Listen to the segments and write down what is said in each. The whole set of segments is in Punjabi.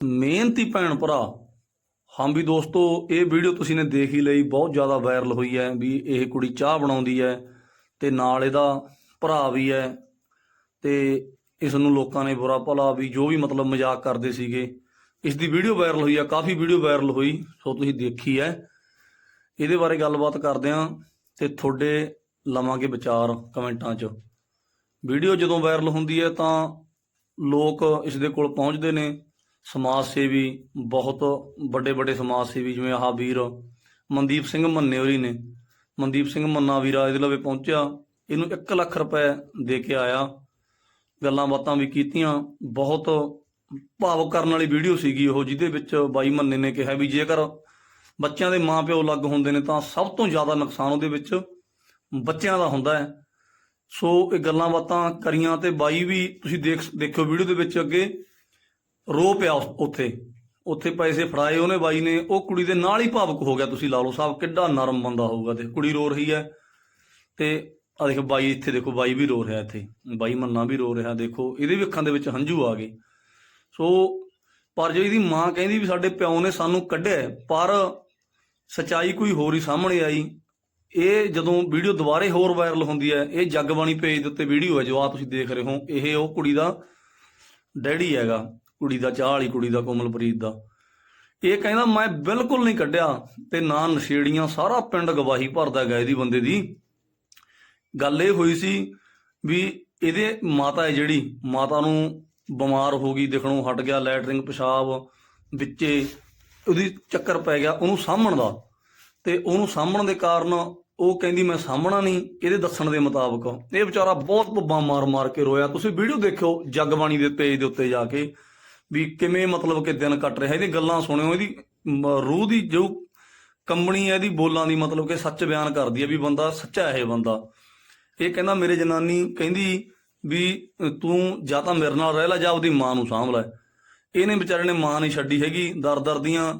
ਮਿਹਨਤੀ ਭੈਣ ਭਰਾ, ਹਾਂ ਵੀ ਦੋਸਤੋ, ਇਹ ਵੀਡੀਓ ਤੁਸੀਂ ਨੇ ਦੇਖ ਹੀ ਲਈ, ਬਹੁਤ ਜ਼ਿਆਦਾ ਵਾਇਰਲ ਹੋਈ ਹੈ ਵੀ ਇਹ ਕੁੜੀ ਚਾਹ ਬਣਾਉਂਦੀ ਹੈ ਤੇ ਨਾਲ ਇਹਦਾ ਭਰਾ ਵੀ ਹੈ ਤੇ ਇਸ ਨੂੰ ਲੋਕਾਂ ਨੇ ਬੁਰਾ ਭਲਾ ਵੀ ਜੋ ਵੀ ਮਤਲਬ ਮਜ਼ਾਕ ਕਰਦੇ ਸੀਗੇ। ਇਸ ਦੀ ਵੀਡੀਓ ਵਾਇਰਲ ਹੋਈ ਹੈ, ਕਾਫੀ ਵੀਡੀਓ ਵਾਇਰਲ ਹੋਈ, ਸੋ ਤੁਸੀਂ ਦੇਖੀ ਹੈ। ਇਹਦੇ ਬਾਰੇ ਗੱਲਬਾਤ ਕਰਦੇ ਹਾਂ ਤੇ ਤੁਹਾਡੇ ਲਵਾਂਗੇ ਵਿਚਾਰ ਕਮੈਂਟਾਂ 'ਚ। ਵੀਡੀਓ ਜਦੋਂ ਵਾਇਰਲ ਹੁੰਦੀ ਹੈ ਤਾਂ ਲੋਕ ਇਸ ਦੇ ਕੋਲ ਪਹੁੰਚਦੇ ਨੇ। ਸਮਾਜ ਸੇਵੀ, ਬਹੁਤ ਵੱਡੇ ਵੱਡੇ ਸਮਾਜ ਸੇਵੀ ਜਿਵੇਂ ਆਹ ਵੀਰ ਮਨਦੀਪ ਸਿੰਘ ਮੰਨੇ ਹੋਰੀ ਨੇ। ਮਨਦੀਪ ਸਿੰਘ ਮੰਨਾ ਵੀਰਾ ਇਹਦੇ ਲਵੇ ਪਹੁੰਚਿਆ, ਇਹਨੂੰ 1 ਲੱਖ ਰੁਪਏ ਦੇ ਕੇ ਆਇਆ। ਗੱਲਾਂ ਬਾਤਾਂ ਵੀ ਕੀਤੀਆਂ, ਬਹੁਤ ਭਾਵੁਕ ਕਰਨ ਵਾਲੀ ਵੀਡੀਓ ਸੀਗੀ ਉਹ, ਜਿਹਦੇ ਵਿੱਚ ਬਾਈ ਮੰਨੇ ਨੇ ਕਿਹਾ ਵੀ ਜੇਕਰ ਬੱਚਿਆਂ ਦੇ ਮਾਪਿਓ ਅਲੱਗ ਹੁੰਦੇ ਨੇ ਤਾਂ ਸਭ ਤੋਂ ਜ਼ਿਆਦਾ ਨੁਕਸਾਨ ਉਹਦੇ ਵਿੱਚ ਬੱਚਿਆਂ ਦਾ ਹੁੰਦਾ ਹੈ। ਸੋ ਇਹ ਗੱਲਾਂ ਬਾਤਾਂ ਕਰੀਆਂ ਤੇ ਬਾਈ ਵੀ ਤੁਸੀਂ ਦੇਖ, ਦੇਖਿਓ ਵੀਡੀਓ ਦੇ ਵਿੱਚ ਅੱਗੇ। ਰੋ ਪਿਆ ਉੱਥੇ। ਉੱਥੇ ਪੈਸੇ ਫੜਾਏ ਉਹਨੇ ਬਾਈ ਨੇ। ਉਹ ਕੁੜੀ ਦੇ ਨਾਲ ਹੀ ਭਾਵੁਕ ਹੋ ਗਿਆ, ਤੁਸੀਂ ਲਾ ਲਓ ਸਾਹਿਬ। ਕਿੱਡਾ ਨਰਮ ਬੰਦਾ ਹੋਊਗਾ ਤੇ। ਕੁੜੀ ਰੋ ਰਹੀ ਹੈ। ਤੇ ਆ ਦੇਖੋ ਬਾਈ ਇੱਥੇ ਦੇਖੋ, ਬਾਈ ਵੀ ਰੋ ਰਿਹਾ ਇੱਥੇ। ਬਾਈ ਮੰਨਾ ਵੀ ਰੋ ਰਿਹਾ। ਦੇਖੋ, ਇਹਦੇ ਵੀ ਅੱਖਾਂ ਦੇ ਵਿੱਚ ਹੰਝੂ ਆ ਗਏ। ਸੋ, ਪਰ ਜੇ ਇਹਦੀ ਮਾਂ ਕਹਿੰਦੀ ਵੀ ਸਾਡੇ ਪਿਓ ਨੇ ਸਾਨੂੰ ਕੱਢਿਆ ਪਰ ਸਚਾਈ ਕੋਈ ਹੋਰ ਹੀ ਸਾਹਮਣੇ ਆਈ। ਇਹ ਜਦੋਂ ਵੀਡੀਓ ਦੁਬਾਰੇ ਹੋਰ ਵਾਇਰਲ ਹੁੰਦੀ ਹੈ, ਇਹ ਜਗਬਾਣੀ ਪੇਜ ਦੇ ਉੱਤੇ ਵੀਡੀਓ ਹੈ, ਜੋ ਆ ਤੁਸੀਂ ਦੇਖ ਰਹੇ ਹੋ, ਇਹ ਉਹ ਕੁੜੀ ਦਾ ਡੈਡੀ ਹੈਗਾ। ਕੁੜੀ ਦਾ, ਚਾਹ ਵਾਲੀ ਕੁੜੀ ਦਾ, ਕੋਮਲਪ੍ਰੀਤ ਦਾ। ਇਹ ਕਹਿੰਦਾ, ਮੈਂ ਬਿਲਕੁਲ ਨਹੀਂ ਕੱਢਿਆ ਤੇ ਨਾ ਨਸ਼ੇੜੀਆਂ, ਸਾਰਾ ਪਿੰਡ ਗਵਾਹੀ ਭਰਦਾ ਗਿਆ ਇਹਦੀ ਬੰਦੇ ਦੀ। ਗੱਲ ਇਹ ਹੋਈ ਸੀ ਵੀ ਇਹਦੇ ਮਾਤਾ ਹੈ ਜਿਹੜੀ, ਮਾਤਾ ਨੂੰ ਬਿਮਾਰ ਹੋ ਗਈ, ਦਿਖਣੋਂ ਹਟ ਗਿਆ, ਲੈਟਰਿੰਗ ਪਿਸ਼ਾਬ ਵਿੱਚੇ ਉਹਦੀ ਚੱਕਰ ਪੈ ਗਿਆ ਉਹਨੂੰ ਸਾਂਭਣ ਦਾ। ਤੇ ਉਹਨੂੰ ਸਾਂਭਣ ਦੇ ਕਾਰਨ ਉਹ ਕਹਿੰਦੀ, ਮੈਂ ਸਾਂਭਣਾ ਨਹੀਂ। ਇਹਦੇ ਦੱਸਣ ਦੇ ਮੁਤਾਬਕ ਇਹ ਵਿਚਾਰਾ ਬਹੁਤ ਭੁੱਬਾਂ ਮਾਰ ਮਾਰ ਕੇ ਰੋਇਆ। ਤੁਸੀਂ ਵੀਡੀਓ ਦੇਖਿਓ ਜਗਬਾਣੀ ਦੇ ਪੇਜ ਦੇ ਉੱਤੇ ਜਾ ਕੇ। ਵੀ ਕਿਵੇਂ ਮਤਲਬ ਕਿ ਦਿਨ ਕੱਟ ਰਿਹਾ, ਇਹਦੀ ਗੱਲਾਂ ਸੁਣਿਓ, ਇਹਦੀ ਰੂਹ ਦੀ ਜੋ ਕੰਬਣੀ ਹੈ, ਇਹਦੀ ਬੋਲਾਂ ਦੀ ਮਤਲਬ ਕਿ ਸੱਚ ਬਿਆਨ ਕਰਦੀ ਹੈ ਵੀ ਬੰਦਾ ਸੱਚਾ ਹੈ ਇਹ ਬੰਦਾ। ਇਹ ਕਹਿੰਦਾ, ਮੇਰੇ ਜਨਾਨੀ ਕਹਿੰਦੀ ਵੀ, ਤੂੰ ਜਾਂ ਤਾਂ ਮੇਰੇ ਨਾਲ ਰਹਿ ਲੈ ਜਾਂ ਉਹਦੀ ਮਾਂ ਨੂੰ ਸਾਂਭ ਲੈ। ਇਹਨੇ ਵਿਚਾਰੇ ਨੇ ਮਾਂ ਨਹੀਂ ਛੱਡੀ ਹੈਗੀ ਦਰ ਦਰ ਦੀਆਂ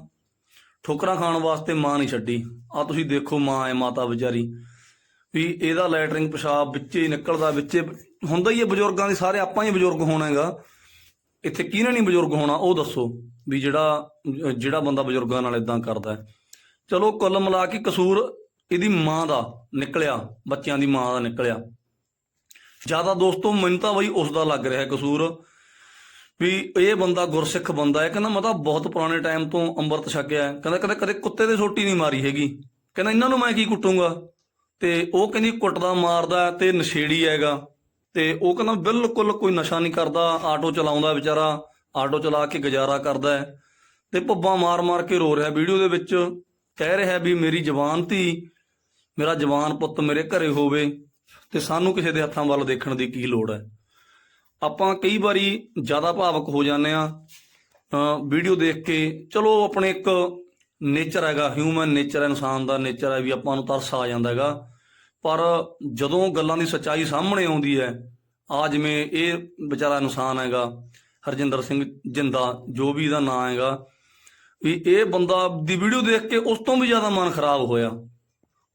ਠੋਕਰਾਂ ਖਾਣ ਵਾਸਤੇ ਮਾਂ ਨਹੀਂ ਛੱਡੀ। ਆ ਤੁਸੀਂ ਦੇਖੋ ਮਾਂ ਹੈ, ਮਾਤਾ ਵਿਚਾਰੀ। ਵੀ ਇਹਦਾ ਲੈਟਰਿੰਗ ਪਿਸ਼ਾਬ ਵਿੱਚੇ ਨਿਕਲਦਾ, ਵਿੱਚੇ ਹੁੰਦਾ ਹੀ ਹੈ, ਬਜ਼ੁਰਗਾਂ ਦੇ ਸਾਰੇ, ਆਪਾਂ ਹੀ ਬਜ਼ੁਰਗ ਹੋਣਾ ਹੈਗਾ ਇੱਥੇ ਕਿਹਨੇ ਨਹੀਂ ਬਜ਼ੁਰਗ ਹੋਣਾ, ਉਹ ਦੱਸੋ ਵੀ ਜਿਹੜਾ ਜਿਹੜਾ ਬੰਦਾ ਬਜ਼ੁਰਗਾਂ ਨਾਲ ਇਦਾਂ ਕਰਦਾ ਹੈ। ਚਲੋ ਕੁੱਲ ਮਿਲਾ ਕੇ ਕਸੂਰ ਇਹਦੀ ਮਾਂ ਦਾ ਨਿਕਲਿਆ, ਬੱਚਿਆਂ ਦੀ ਮਾਂ ਦਾ ਨਿਕਲਿਆ। ਜ਼ਿਆਦਾ ਦੋਸਤੋ, ਮੈਨੂੰ ਤਾਂ ਬਈ ਉਸ ਦਾ ਲੱਗ ਰਿਹਾ ਕਸੂਰ ਵੀ ਇਹ ਬੰਦਾ ਗੁਰਸਿੱਖ ਬੰਦਾ ਹੈ। ਕਹਿੰਦਾ ਮੈਂ ਤਾਂ ਬਹੁਤ ਪੁਰਾਣੇ ਟਾਈਮ ਤੋਂ ਅੰਮ੍ਰਿਤ ਛਕਿਆ ਹੈ। ਕਹਿੰਦਾ ਕਦੇ ਕਦੇ ਕੁੱਤੇ ਦੇ ਸੋਟੀ ਨਹੀਂ ਮਾਰੀ ਹੈਗੀ। ਕਹਿੰਦਾ ਇਹਨਾਂ ਨੂੰ ਮੈਂ ਕੀ ਕੁੱਟੂੰਗਾ? ਤੇ ਉਹ ਕਹਿੰਦੀ ਕੁੱਟਦਾ, ਮਾਰਦਾ ਤੇ ਨਸ਼ੇੜੀ ਹੈਗਾ। ਤੇ ਉਹ ਕਹਿੰਦਾ ਬਿਲਕੁਲ ਕੋਈ ਨਸ਼ਾ ਨਹੀਂ ਕਰਦਾ, ਆਟੋ ਚਲਾਉਂਦਾ ਵਿਚਾਰਾ, ਆਟੋ ਚਲਾ ਕੇ ਗੁਜ਼ਾਰਾ ਕਰਦਾ ਹੈ ਤੇ ਭੱਬਾਂ ਮਾਰ-ਮਾਰ ਕੇ ਰੋ ਰਿਹਾ ਵੀਡੀਓ ਦੇ ਵਿੱਚ ਕਹਿ ਰਿਹਾ ਵੀ ਮੇਰੀ ਜਵਾਨ ਧੀ, ਮੇਰਾ ਜਵਾਨ ਪੁੱਤ ਮੇਰੇ ਘਰੇ ਹੋਵੇ ਤੇ ਸਾਨੂੰ ਕਿਸੇ ਦੇ ਹੱਥਾਂ ਵੱਲ ਦੇਖਣ ਦੀ ਕੀ ਲੋੜ ਹੈ। ਆਪਾਂ ਕਈ ਵਾਰੀ ਜ਼ਿਆਦਾ ਭਾਵਕ ਹੋ ਜਾਂਦੇ ਆ ਵੀਡੀਓ ਦੇਖ ਕੇ ਚਲੋ ਆਪਣੇ ਇੱਕ ਨੇਚਰ ਹੈਗਾ ਹਿਊਮਨ ਨੇਚਰ ਇਨਸਾਨ ਦਾ ਨੇਚਰ ਹੈ ਵੀ ਆਪਾਂ ਨੂੰ ਤਰਸ ਆ ਜਾਂਦਾ ਹੈਗਾ। ਪਰ ਜਦੋਂ ਗੱਲਾਂ ਦੀ ਸੱਚਾਈ ਸਾਹਮਣੇ ਆਉਂਦੀ ਹੈ ਆ ਜਿਵੇਂ ਇਹ ਵਿਚਾਰਾ ਇਨਸਾਨ ਹੈਗਾ, ਹਰਜਿੰਦਰ ਸਿੰਘ ਜਿੰਦਾ, ਜੋ ਵੀ ਇਹਦਾ ਨਾਂ ਹੈਗਾ, ਵੀ ਇਹ ਬੰਦਾ ਦੀ ਵੀਡੀਓ ਦੇਖ ਕੇ ਉਸ ਤੋਂ ਵੀ ਜ਼ਿਆਦਾ ਮਨ ਖਰਾਬ ਹੋਇਆ।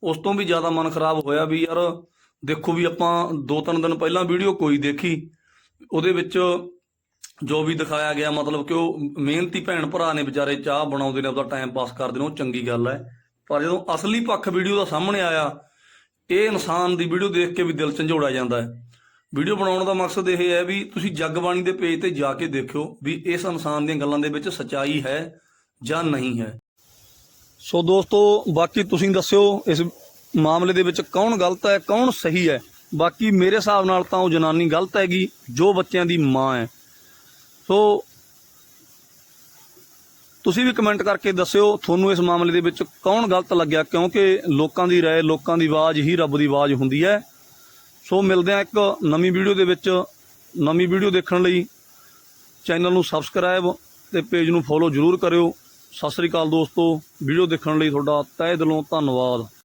ਉਸ ਤੋਂ ਵੀ ਜ਼ਿਆਦਾ ਮਨ ਖਰਾਬ ਹੋਇਆ ਵੀ ਯਾਰ ਦੇਖੋ ਵੀ ਆਪਾਂ ਦੋ ਤਿੰਨ ਦਿਨ ਪਹਿਲਾਂ ਵੀਡੀਓ ਕੋਈ ਦੇਖੀ, ਉਹਦੇ ਵਿੱਚ ਜੋ ਵੀ ਦਿਖਾਇਆ ਗਿਆ, ਮਤਲਬ ਕਿ ਉਹ ਮਿਹਨਤੀ ਭੈਣ ਭਰਾ ਨੇ ਵਿਚਾਰੇ ਚਾਹ ਬਣਾਉਂਦੇ ਨੇ ਉਹਦਾ ਟਾਈਮ ਪਾਸ ਕਰਦੇ ਨੇ, ਉਹ ਚੰਗੀ ਗੱਲ ਹੈ। ਪਰ ਜਦੋਂ ਅਸਲੀ ਪੱਖ ਵੀਡੀਓ ਦਾ ਸਾਹਮਣੇ ਆਇਆ ਇਹ ਇਨਸਾਨ ਦੀ ਵੀਡੀਓ ਦੇਖ ਕੇ ਵੀ ਦਿਲ ਝੰਜੋੜਾ ਜਾਂਦਾ ਹੈ। ਵੀਡੀਓ ਬਣਾਉਣ ਦਾ ਮਕਸਦ ਇਹ ਹੈ ਵੀ ਤੁਸੀਂ ਜਗਬਾਣੀ ਦੇ ਪੇਜ ਤੇ ਜਾ ਕੇ ਦੇਖਿਓ ਵੀ ਇਸ ਇਨਸਾਨ ਦੀਆਂ ਗੱਲਾਂ ਦੇ ਵਿੱਚ ਸਚਾਈ ਹੈ ਜਾਂ ਨਹੀਂ ਹੈ। ਸੋ ਦੋਸਤੋ, ਬਾਕੀ ਤੁਸੀਂ ਦੱਸਿਓ ਇਸ ਮਾਮਲੇ ਦੇ ਵਿੱਚ ਕੌਣ ਗਲਤ ਹੈ, ਕੌਣ ਸਹੀ ਹੈ। ਬਾਕੀ ਮੇਰੇ ਹਿਸਾਬ ਨਾਲ ਤਾਂ ਉਹ ਜਨਾਨੀ ਗਲਤ ਹੈਗੀ, ਜੋ ਬੱਚਿਆਂ ਦੀ ਮਾਂ ਹੈ। ਸੋ ਤੁਸੀਂ ਵੀ ਕਮੈਂਟ ਕਰਕੇ ਦੱਸਿਓ ਤੁਹਾਨੂੰ ਇਸ ਮਾਮਲੇ ਦੇ ਵਿੱਚ ਕੌਣ ਗਲਤ ਲੱਗਿਆ ਕਿਉਂਕਿ ਲੋਕਾਂ ਦੀ رائے ਲੋਕਾਂ ਦੀ ਆਵਾਜ਼ ਹੀ ਰੱਬ ਦੀ ਆਵਾਜ਼ ਹੁੰਦੀ ਹੈ ਸੋ ਮਿਲਦੇ ਆ ਇੱਕ ਨਵੀਂ ਵੀਡੀਓ ਦੇ ਵਿੱਚ ਨਵੀਂ ਵੀਡੀਓ ਦੇਖਣ ਲਈ ਚੈਨਲ ਨੂੰ ਸਬਸਕ੍ਰਾਈਬ ਤੇ ਪੇਜ ਨੂੰ ਫੋਲੋ ਜਰੂਰ ਕਰਿਓ ਸਤਿ ਸ੍ਰੀ ਅਕਾਲ ਦੋਸਤੋ ਵੀਡੀਓ ਦੇਖਣ ਲਈ ਤੁਹਾਡਾ ਤਹਿ ਦਿਲੋਂ ਧੰਨਵਾਦ